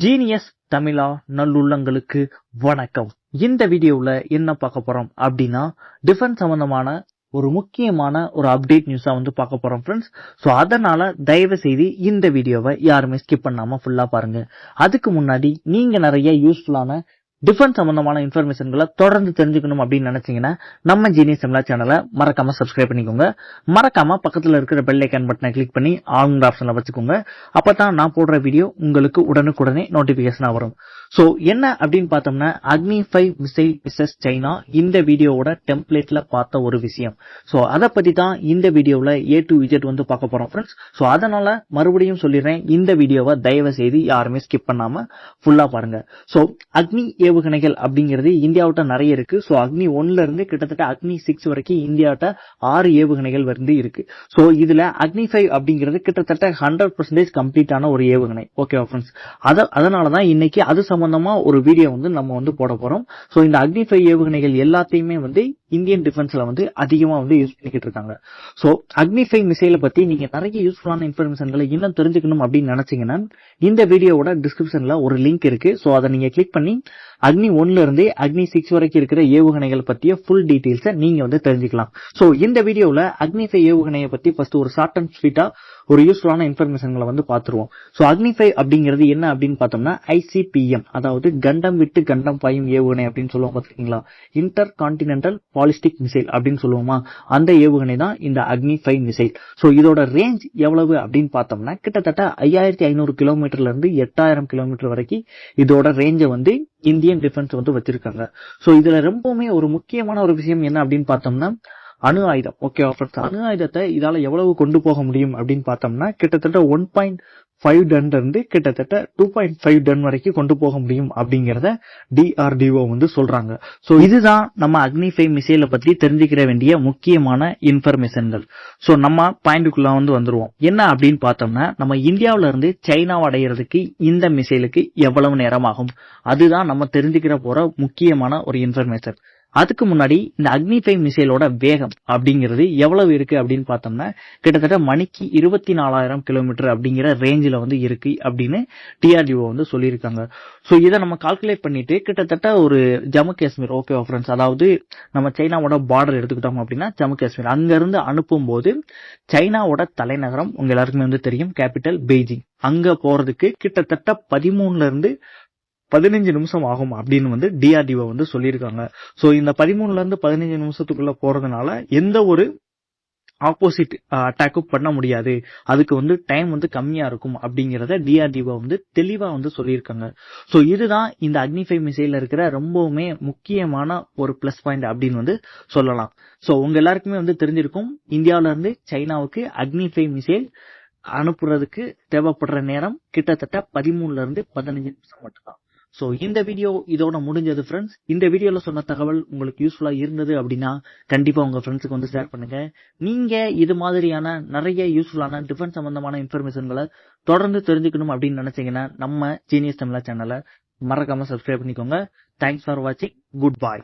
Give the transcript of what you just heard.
Genius தமிழா நல்லுள்ளங்களுக்கு வணக்கம். இந்த வீடியோவில் என்ன பார்க்க போறோம் அப்படின்னா டிஃபென்ஸ் சம்பந்தமான ஒரு முக்கியமான ஒரு அப்டேட் நியூஸா வந்து பார்க்க போறோம் ஃப்ரெண்ட்ஸ் ஸோ அதனால தயவு செய்து இந்த வீடியோவை யாருமே ஸ்கிப் பண்ணாம ஃபுல்லா பாருங்க. அதுக்கு முன்னாடி நீங்க நிறைய யூஸ்ஃபுல்லான டிஃபென்ஸ் சம்பந்தமான இன்ஃபர்மேஷன்களை தொடர்ந்து தெரிஞ்சுக்கணும் அப்படின்னு நினைச்சீங்கன்னா நம்ம ஜீனியஸ் தமிழா சேனலை மறக்காம சப்ஸ்கிரைப் பண்ணிக்கோங்க. மறக்காம பக்கத்துல இருக்கிற பெல் ஐக்கான் பட்டனை கிளிக் பண்ணி ஆளுங்கிற ஆப்ஷன்ல வச்சுக்கோங்க. அப்பதான் நான் போடுற வீடியோ உங்களுக்கு உடனுக்குடனே நோட்டிபிகேஷனா வரும். சோ என்ன அப்படின்னு பார்த்தோம்னா அக்னி ஃபைவ் மிசைல் மிஸ்ஸஸ் சைனா இந்த வீடியோவோட டெம்ப்ளேட்ல பார்த்த ஒரு விஷயம். சோ அதை பத்தி தான் இந்த வீடியோவில் ஏ டு விஜெட் வந்து பார்க்க போறோம் ஃப்ரெண்ட்ஸ் சோ அதனால மறுபடியும் சொல்லிடுறேன் இந்த வீடியோவை தயவு செய்து யாருமே ஸ்கிப் பண்ணாம ஃபுல்லா பாருங்க. சோ அக்னி ஏவுகணைகள் அப்படிங்கிறது இந்தியாவிட்ட நிறைய இருக்கு. ஸோ அக்னி ஒன்ல இருந்து கிட்டத்தட்ட அக்னி சிக்ஸ் வரைக்கும் இந்தியாவிட்ட ஆறு ஏவுகணைகள் வந்து இருக்கு. ஸோ இதுல அக்னி ஃபைவ் அப்படிங்கிறது கிட்டத்தட்ட ஹண்ட்ரட் பர்சன்டேஜ் கம்ப்ளீட்டான ஒரு ஏவுகணை. ஓகே ஃப்ரெண்ட்ஸ் அத அதனாலதான் இன்னைக்கு அது சம்பந்தமா ஒரு வீடியோ வந்து நம்ம வந்து போட போறோம். ஸோ இந்த அக்னி ஃபைவ் ஏவுகணைகள் எல்லாத்தையுமே வந்து இந்தியன் டிஃபென்ஸ்ல வந்து அதிகமா வந்து யூஸ் பண்ணிக்கிட்டு இருக்காங்க. ஸோ அக்னி ஃபைவ் மிசைலை பத்தி நீங்க நிறைய யூஸ்ஃபுல்லான இன்ஃபர்மேஷன்களை இன்னும் தெரிஞ்சுக்கணும் அப்படின்னு நினைச்சீங்கன்னா இந்த வீடியோவோட டிஸ்கிரிப்ஷன்ல ஒரு லிங்க் இருக்கு. ஸோ அதை நீங்க கிளிக் பண்ணி அக்னி ஒன்ல இருந்தே அக்னி சிக்ஸ் வரைக்கும் இருக்கிற ஏவுகணைகள் பத்திய ஃபுல் டீட்டெயில்ஸை நீங்க வந்து தெரிஞ்சுக்கலாம். சோ இந்த வீடியோல அக்னி ஃபைவ் ஏவுகணையை பத்தி ஃபர்ஸ்ட் ஒரு ஷார்ட் அண்ட் ஸ்வீட்டா ஒரு யூஸ்ஃபுல்லான இன்ஃபர்மேஷன்களை வந்து பாத்துருவோம். சோ அக்னி ஃபைவ் அப்படிங்கிறது என்ன அப்படின்னு பார்த்தோம்னா ஐசிபிஎம் அதாவது கண்டம் விட்டு கண்டம் பாயும் ஏவுகணை அப்படின்னு சொல்லுவோம் பாத்துருக்கீங்களா? இன்டர் கான்டினென்டல் பாலிஸ்டிக் மிசைல் அப்படின்னு சொல்லுவோமா? அந்த ஏவுகணை தான் இந்த அக்னி ஃபைவ் மிசைல் சோ இதோட ரேஞ்ச் எவ்வளவு அப்படின்னு பார்த்தோம்னா கிட்டத்தட்ட ஐயாயிரத்தி ஐநூறு கிலோமீட்டர்ல இருந்து எட்டாயிரம் கிலோமீட்டர் வரைக்கும் இதோட ரேஞ்சை வந்து இந்தியன் டிஃபென்ஸ் வந்து வச்சிருக்காங்க. சோ இதுல ரொம்பவுமே ஒரு முக்கியமான ஒரு விஷயம் என்ன அப்படின்னு பார்த்தோம்னா அணு ஆயுதம். ஓகே அணு ஆயுதத்தை இதால எவ்வளவு கொண்டு போக முடியும் அப்படின்னு பார்த்தோம்னா கிட்டத்தட்ட ஒன் பாயிண்ட் ஃபைவ் டன்லேருந்து கிட்டத்தட்ட டூ பாயிண்ட் ஃபைவ் டன் வரைக்கும் கொண்டு போக முடியும் அப்படிங்கறத டிஆர்டிஓ வந்து சொல்றாங்க. சோ இதுதான் நம்ம அக்னி ஃபைவ் மிசைலை பத்தி தெரிஞ்சுக்கிற வேண்டிய முக்கியமான இன்ஃபர்மேஷன்கள் சோ நம்ம பாயிண்ட்டுக்குள்ள வந்து வந்துருவோம். என்ன அப்படின்னு பார்த்தோம்னா நம்ம இந்தியாவில இருந்து சைனாவை அடையிறதுக்கு இந்த மிசைலுக்கு எவ்வளவு நேரம் ஆகும்? அதுதான் நம்ம தெரிஞ்சுக்கிற போற முக்கியமான ஒரு இன்ஃபர்மேஷன் அதுக்கு முன்னாடி இந்த அக்னி ஃபைவ் மிசைலோட வேகம் அப்படிங்கிறது எவ்வளவு இருக்கு அப்படின்னு பார்த்தோம்னா கிட்டத்தட்ட மணிக்கு இருபத்தி நாலாயிரம் கிலோமீட்டர் அப்படிங்கிற ரேஞ்சில் வந்து இருக்கு அப்படின்னு டிஆர்டிஓ வந்து சொல்லியிருக்காங்க. ஸோ இதை நம்ம கால்குலேட் பண்ணிட்டு கிட்டத்தட்ட ஒரு ஜம்மு காஷ்மீர் ஓகே ஃப்ரெண்ட்ஸ் அதாவது நம்ம சைனாவோட பார்டர் எடுத்துக்கிட்டோம் அப்படின்னா ஜம்மு காஷ்மீர். அங்கிருந்து அனுப்பும் போது சைனாவோட தலைநகரம் உங்க எல்லாருக்குமே வந்து தெரியும் கேபிட்டல் பெய்ஜிங் அங்க போறதுக்கு கிட்டத்தட்ட பதிமூணுல இருந்து பதினஞ்சு நிமிஷம் ஆகும் அப்படின்னு வந்து டிஆர்டிஓ வந்து சொல்லியிருக்காங்க. ஸோ இந்த பதிமூணுல இருந்து பதினஞ்சு நிமிஷத்துக்குள்ள போறதுனால எந்த ஒரு ஆப்போசிட் அட்டாக்கும் பண்ண முடியாது. அதுக்கு வந்து டைம் வந்து கம்மியா இருக்கும் அப்படிங்கறத டிஆர்டிஓ வந்து தெளிவா வந்து சொல்லியிருக்காங்க. ஸோ இதுதான் இந்த அக்னிஃபை மிசைல இருக்கிற ரொம்பவுமே முக்கியமான ஒரு பிளஸ் பாயிண்ட் அப்படின்னு வந்து சொல்லலாம். ஸோ உங்க எல்லாருக்குமே வந்து தெரிஞ்சிருக்கும். இந்தியாவில இருந்து சைனாவுக்கு அக்னிஃபை மிசைல் அனுப்புறதுக்கு தேவைப்படுற நேரம் கிட்டத்தட்ட பதிமூணுல இருந்து பதினஞ்சு நிமிஷம் மட்டும்தான். சோ இந்த வீடியோ இதோட முடிஞ்சது ஃப்ரெண்ட்ஸ் இந்த வீடியோல சொன்ன தகவல் உங்களுக்கு யூஸ்ஃபுல்லா இருந்தது அப்படின்னா கண்டிப்பா உங்க ஃப்ரெண்ட்ஸுக்கு வந்து ஷேர் பண்ணுங்க. நீங்க இது மாதிரியான நிறைய யூஸ்ஃபுல்லான டிஃபென்ஸ் சம்பந்தமான இன்ஃபர்மேஷன்களை தொடர்ந்து தெரிஞ்சுக்கணும் அப்படின்னு நினைச்சீங்கன்னா நம்ம ஜீனியஸ் தமிழா சேனலை மறக்காம சப்ஸ்கிரைப் பண்ணிக்கோங்க. தேங்க்ஸ் ஃபார் வாட்சிங் குட் பாய்